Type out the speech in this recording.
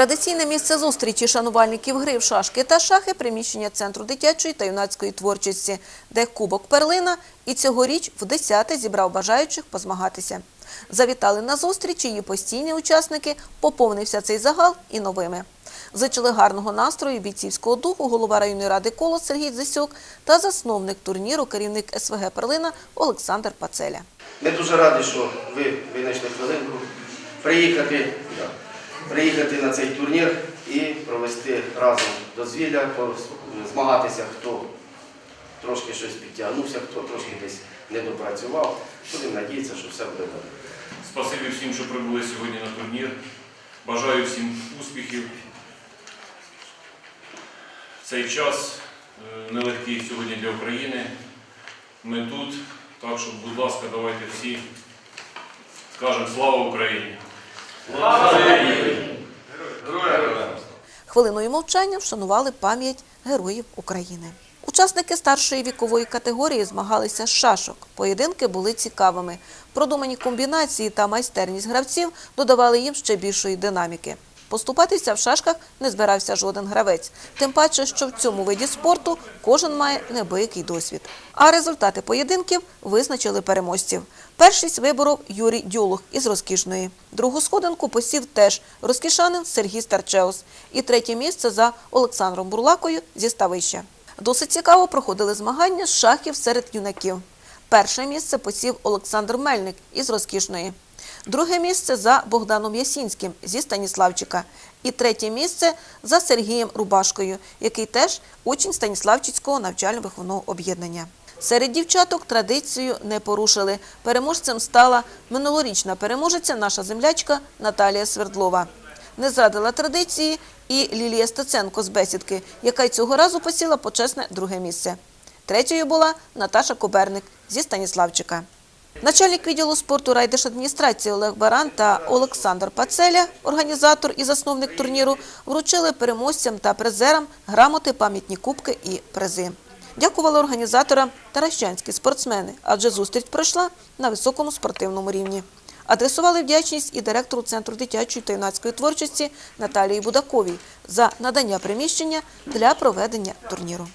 Традиційне місце зустрічі шанувальників гри в шашки та шахи – приміщення Центру дитячої та юнацької творчості, де Кубок Перлина і цьогоріч в десяте зібрав бажаючих позмагатися. Завітали на зустріч її постійні учасники, поповнився цей загал і новими. Зичили гарного настрою, бійцівського духу голова районної ради «Колос» Сергій Дзисюк та засновник турніру, керівник СВГ «Перлина» Олександр Пацеля. Ми дуже раді, що ви винайшли хвилинку приїхати, приїхати на цей турнір і провести разом дозвілля, змагатися, хто трошки щось підтягнувся, хто трошки десь не допрацював. Будемо надіятися, що все буде добре. Спасибі всім, що прибули сьогодні на турнір. Бажаю всім успіхів. Цей час е, нелегкий сьогодні для України. Ми тут, так що, будь ласка, давайте всі скажемо слава Україні! Хвилиною мовчання вшанували пам'ять героїв України. Учасники старшої вікової категорії змагалися з шашок. Поєдинки були цікавими. Продумані комбінації та майстерність гравців додавали їм ще більшої динаміки. Поступатися в шашках не збирався жоден гравець, тим паче, що в цьому виді спорту кожен має неабиякий досвід. А результати поєдинків визначили переможців. Першість виборов Юрій Дюлух із Розкішної. Другу сходинку посів теж розкішанин Сергій Старчеус. І третє місце за Олександром Бурлакою зі Ставища. Досить цікаво проходили змагання з шахів серед юнаків. Перше місце посів Олександр Мельник із Розкішної. Друге місце за Богданом Ясінським зі Станіславчика. І третє місце за Сергієм Рубашкою, який теж учень Станіславчицького навчально-виховного об'єднання. Серед дівчаток традицію не порушили. Переможцем стала минулорічна переможеця наша землячка Наталія Свердлова. Не зрадила традиції і Лілія Стеценко з бесідки, яка й цього разу посіла почесне друге місце. Третьою була Наташа Коберник зі Станіславчика. Начальник відділу спорту райдержадміністрації Олег Баран та Олександр Пацеля, організатор і засновник турніру, вручили переможцям та призерам грамоти, пам'ятні кубки і призи. Дякували організаторам таращанські спортсмени, адже зустріч пройшла на високому спортивному рівні. Адресували вдячність і директору Центру дитячої та юнацької творчості Наталії Будаковій за надання приміщення для проведення турніру.